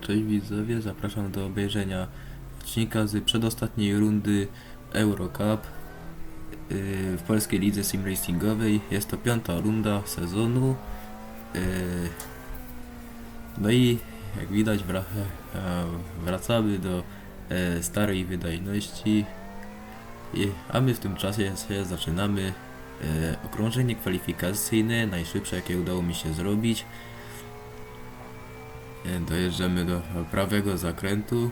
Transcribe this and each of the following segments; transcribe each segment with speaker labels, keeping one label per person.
Speaker 1: Cześć widzowie, zapraszam do obejrzenia odcinka z przedostatniej rundy Eurocup yy, w polskiej lidze sim racingowej. Jest to piąta runda sezonu. Yy, No i jak widać e, wracamy do e, starej wydajności. A my w tym czasie zaczynamy e, okrążenie kwalifikacyjne, najszybsze jakie udało mi się zrobić. E, Dojeżdżamy do prawego zakrętu.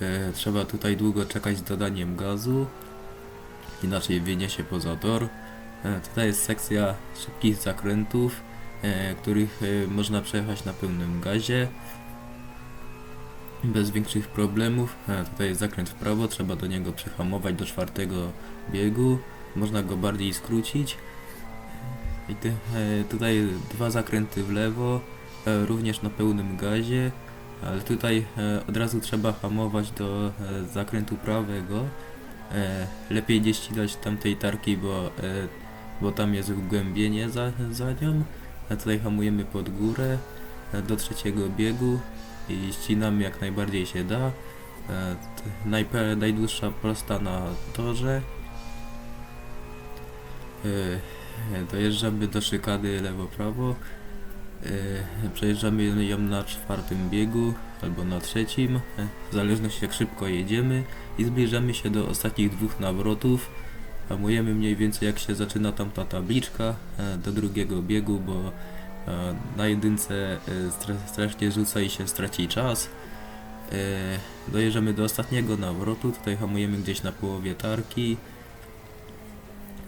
Speaker 1: E, Trzeba tutaj długo czekać z dodaniem gazu, inaczej wyniesie poza tor. E, Tutaj jest sekcja szybkich zakrętów, których można przejechać na pełnym gazie bez większych problemów. Tutaj jest zakręt w prawo, trzeba do niego przyhamować do czwartego biegu. Można go bardziej skrócić. I tutaj dwa zakręty w lewo, również na pełnym gazie, ale tutaj e, od razu trzeba hamować do e, zakrętu prawego. E, lepiej nie ścinać tamtej tarki, bo, e, bo tam jest wgłębienie za, za nią. A tutaj hamujemy pod górę e, do trzeciego biegu i ścinamy jak najbardziej się da. E, najpe- najdłuższa prosta na torze. E, Dojeżdżamy do szykady lewo-prawo. E, Przejeżdżamy ją na czwartym biegu albo na trzecim, e, w zależności jak szybko jedziemy i zbliżamy się do ostatnich dwóch nawrotów. Hamujemy mniej więcej jak się zaczyna tam ta tabliczka e, do drugiego biegu, bo na jedynce stra- strasznie rzuca i się straci czas. Dojeżdżamy do ostatniego nawrotu, tutaj hamujemy gdzieś na połowie tarki.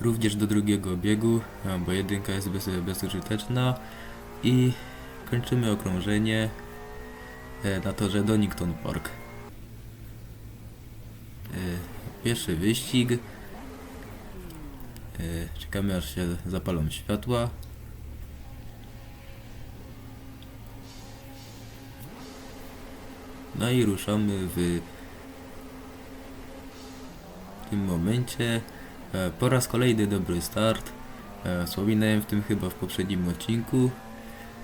Speaker 1: Również do drugiego biegu, bo jedynka jest bez, bezużyteczna. I kończymy okrążenie e, na torze Donington Park. E, Pierwszy wyścig. E, Czekamy aż się zapalą światła. No i ruszamy w tym momencie. Po raz kolejny dobry start. Wspominałem w tym chyba w poprzednim odcinku.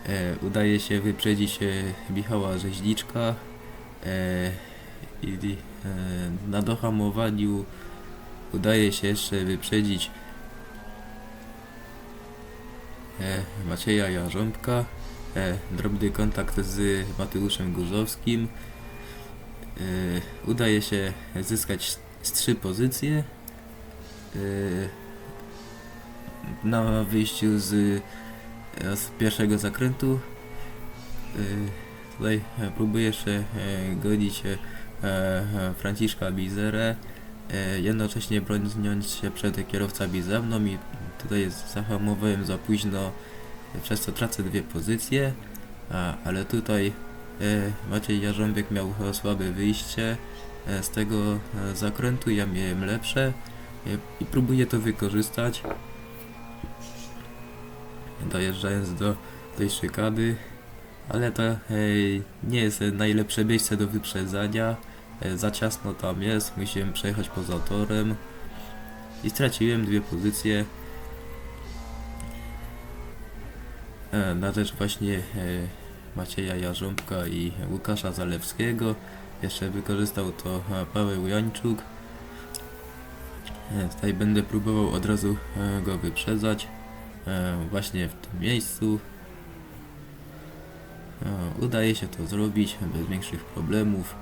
Speaker 1: E, Udaje się wyprzedzić Michała Rzeźniczka e, i e, na dohamowaniu udaje się jeszcze wyprzedzić Macieja Jarząbka. Drobny kontakt z Mateuszem Górzowskim. Udaje się zyskać z trzy pozycje na wyjściu z, z pierwszego zakrętu. E, Tutaj e, próbuję jeszcze e, gonić e, Franciszka Bizerę, jednocześnie broniąc się przed kierowcami za mną i tutaj zahamowałem za późno, przez co tracę dwie pozycje, ale tutaj Maciej Jarząbek miał słabe wyjście z tego zakrętu, ja miałem lepsze i próbuję to wykorzystać dojeżdżając do tej szykady, ale to nie jest najlepsze miejsce do wyprzedzania. E, za ciasno tam jest, musiałem przejechać poza torem i straciłem dwie pozycje. E, na rzecz właśnie e, Macieja Jarząbka i Łukasza Zalewskiego. Jeszcze wykorzystał to Paweł Jańczuk. Tutaj będę próbował od razu go wyprzedzać właśnie w tym miejscu. E, Udaje się to zrobić bez większych problemów.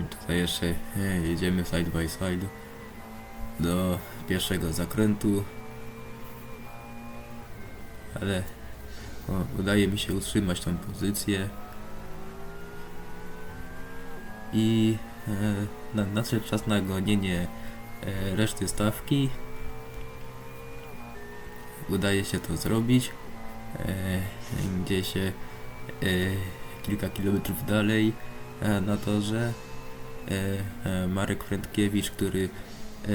Speaker 1: I tutaj jeszcze e, jedziemy side by side do pierwszego zakrętu. Ale o, udaje mi się utrzymać tą pozycję. I e, na- nadszedł czas na gonienie e, reszty stawki udaje się to zrobić. E, gdzieś się e, kilka kilometrów dalej e, na torze e, e, Marek Frędkiewicz, który e,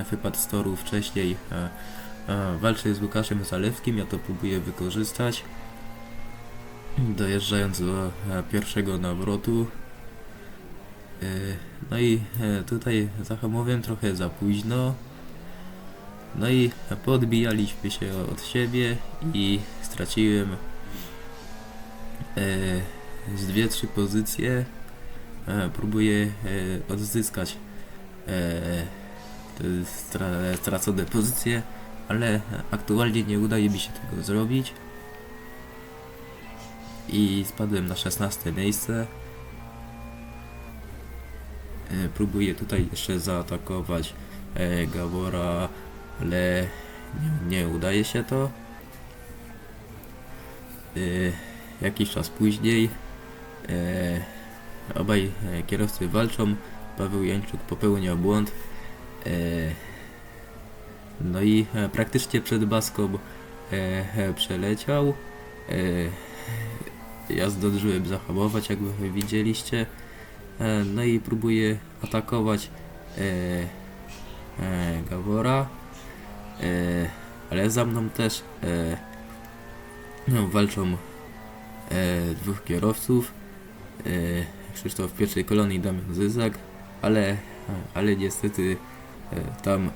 Speaker 1: e, wypadł z toru wcześniej, e, e, walczy z Łukaszem Zalewskim. Ja to próbuję wykorzystać. Dojeżdżając do e, pierwszego nawrotu. E, No i tutaj zahamowałem trochę za późno. No i podbijaliśmy się od siebie i straciłem z dwie, trzy pozycje e, próbuję e, odzyskać e, stra, stracone pozycje, ale aktualnie nie udaje mi się tego zrobić. I spadłem na 16 miejsce. E, próbuję tutaj jeszcze zaatakować e, Gabora, ale nie, nie udaje się to. E, jakiś czas później e, obaj e, kierowcy walczą. Paweł Jańczuk popełnia błąd. E, no i praktycznie przed Baską e, przeleciał. Ja zdążyłem zahamować, jak widzieliście. No i próbuję atakować e, e, Gabora. E, ale za mną też e, no, walczą e, dwóch kierowców. Krzysztof w pierwszej kolonii, Damian Zyzak, ale, ale niestety tam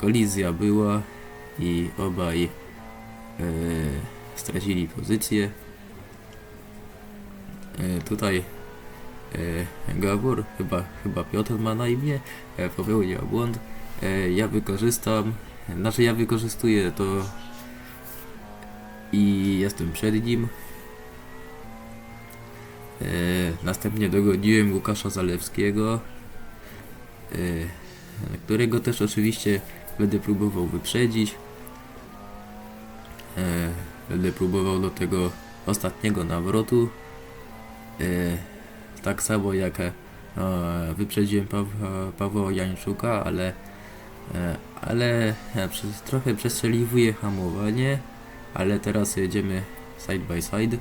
Speaker 1: kolizja była i obaj stracili pozycję. Tutaj Gabor, chyba, chyba Piotr ma na imię, popełnił błąd. E, ja wykorzystam, znaczy ja wykorzystuję to i jestem przed nim. E, następnie dogoniłem Łukasza Zalewskiego, e, którego też oczywiście będę próbował wyprzedzić. Będę próbował do tego ostatniego nawrotu. Tak samo jak wyprzedziłem Pawła, Jańczuka, ale, ale e, przez, trochę przestrzeliwuję hamowanie, ale teraz jedziemy side by side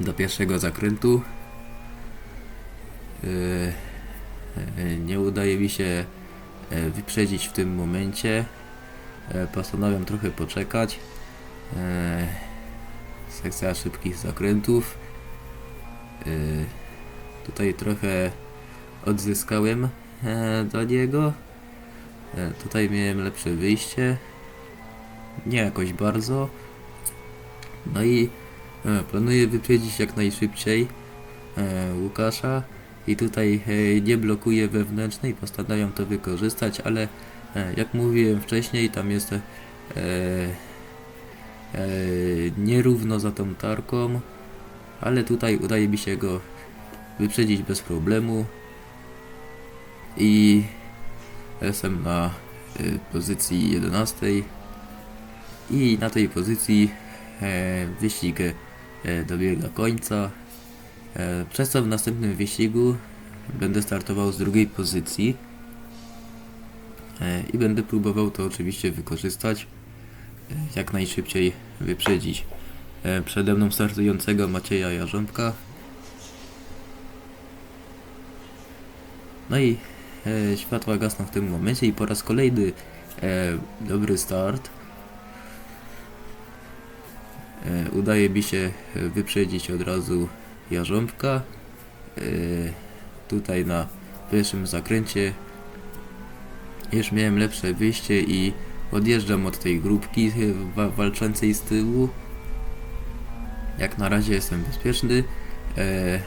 Speaker 1: do pierwszego zakrętu. E, e, nie udaje mi się wyprzedzić w tym momencie. Postanawiam trochę poczekać. Sekcja szybkich zakrętów. Tutaj trochę odzyskałem do niego. E, Tutaj miałem lepsze wyjście. Nie jakoś bardzo. No i e, planuję wyprzedzić jak najszybciej e, Łukasza. I tutaj nie blokuję wewnętrznej, postanawiam to wykorzystać, ale jak mówiłem wcześniej, tam jest e, e, nierówno za tą tarką, ale tutaj udaje mi się go wyprzedzić bez problemu i jestem na y, pozycji 11 i na tej pozycji e, wyścig e, dobiega końca. E, przez co w następnym wyścigu będę startował z drugiej pozycji. I będę próbował to oczywiście wykorzystać jak najszybciej wyprzedzić. Przede mną startującego Macieja Jarząbka. No i e, światła gasną w tym momencie i po raz kolejny e, dobry start. E, udaje mi się e, wyprzedzić od razu jarząbka. E, tutaj na pierwszym zakręcie już miałem lepsze wyjście i odjeżdżam od tej grupki e, wa walczącej z tyłu. Jak na razie jestem bezpieczny. E,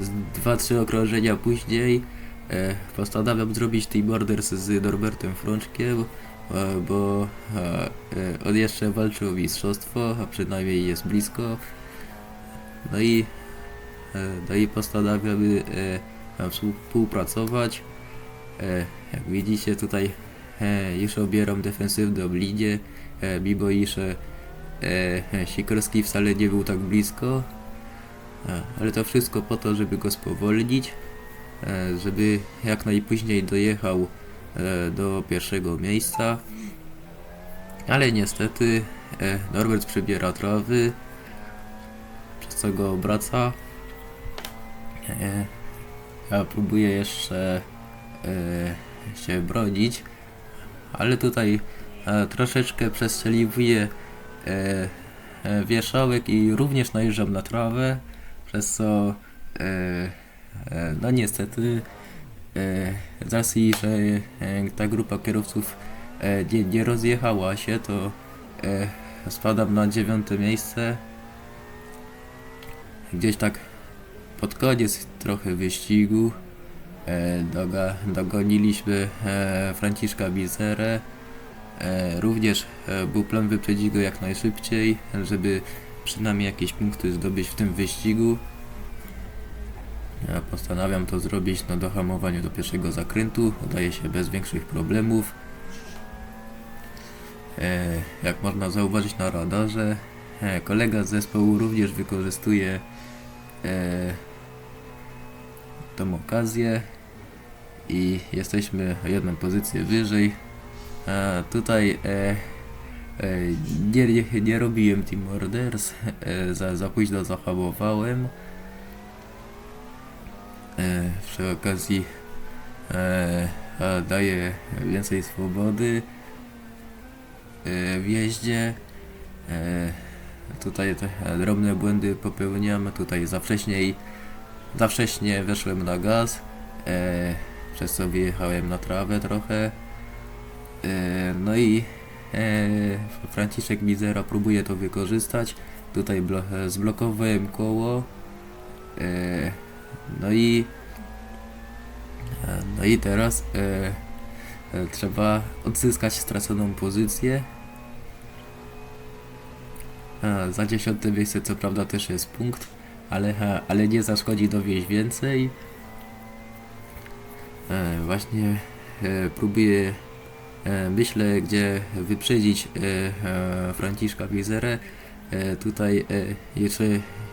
Speaker 1: z dwa, trzy okrążenia później postanawiam zrobić tej borders z Norbertem Frączkiem, e, bo e, e, on jeszcze walczy o mistrzostwo, a przynajmniej jest blisko. No i, e, no i postanawiamy e, współpracować. E, jak widzicie tutaj e, już obieram defensywną linię, e, mimo iż e, e, Sikorski wcale nie był tak blisko. E, Ale to wszystko po to, żeby go spowolnić, e, żeby jak najpóźniej dojechał e, do pierwszego miejsca. Ale niestety e, Norbert przybiera trawy, przez co go obraca. E, Ja próbuję jeszcze e, się bronić, ale tutaj e, troszeczkę przestrzeliwuję e, e, wieszałek i również najeżdżam na trawę przez co e, e, no niestety e, z racji, że e, ta grupa kierowców e, nie, nie rozjechała się, to e, spadam na dziewiąte miejsce. Gdzieś tak pod koniec trochę wyścigu e, doga, dogoniliśmy e, Franciszka Bizerę. E, również e, był plan wyprzedzić go jak najszybciej, żeby przynajmniej jakieś punkty zdobyć w tym wyścigu. Ja postanawiam to zrobić na dohamowaniu do pierwszego zakrętu. Udaje się bez większych problemów. E, jak można zauważyć na radarze, e, kolega z zespołu również wykorzystuje e, tą okazję i jesteśmy o jedną pozycję wyżej. A tutaj nie, nie, nie robiłem Team Orders, za, za późno zahamowałem. E, przy okazji e, a, daję więcej swobody e, w jeździe. Tutaj te drobne błędy popełniam. Tutaj za wcześniej, za wcześnie weszłem na gaz, przez co wyjechałem na trawę trochę. No i Franciszek Mizera próbuje to wykorzystać. Tutaj blo- zblokowałem koło. No i e, no i teraz e, e, trzeba odzyskać straconą pozycję. A, za dziesiąte miejsce co prawda też jest punkt, ale, ha, ale nie zaszkodzi dowieść więcej. E, właśnie e, próbuję, e, myślę gdzie wyprzedzić e, e, Franciszka Wizerę. E, tutaj e, jeszcze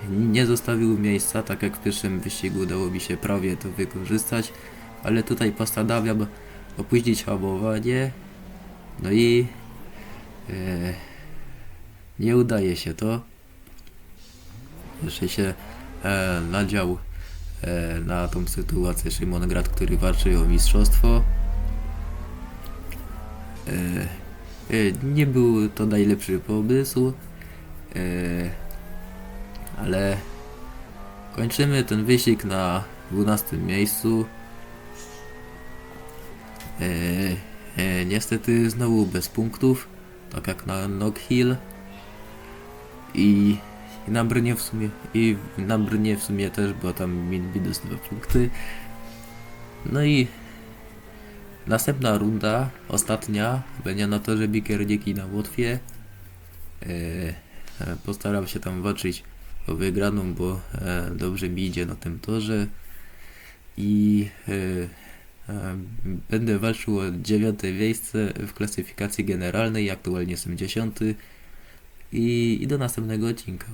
Speaker 1: nie zostawił miejsca, tak jak w pierwszym wyścigu udało mi się prawie to wykorzystać, ale tutaj postanawiam opóźnić hamowanie. No i e, nie udaje się to. Jeszcze się e, nadział e, na tą sytuację Szymon Grad, który walczy o mistrzostwo. E, e, nie był to najlepszy pomysł, ale kończymy ten wyścig na 12 miejscu. E, e, niestety znowu bez punktów, tak jak na Knock Hill. I, i na Brnie w sumie i na Brnie w sumie też, bo tam min minus dwa punkty. No i następna runda, ostatnia, będzie na torze Bikernieki na Łotwie. Postaram się tam walczyć o wygraną, bo e, dobrze mi idzie na tym torze. I e, e, będę walczył o dziewiąte miejsce w klasyfikacji generalnej, aktualnie jestem dziesiąty. I, I do następnego odcinka.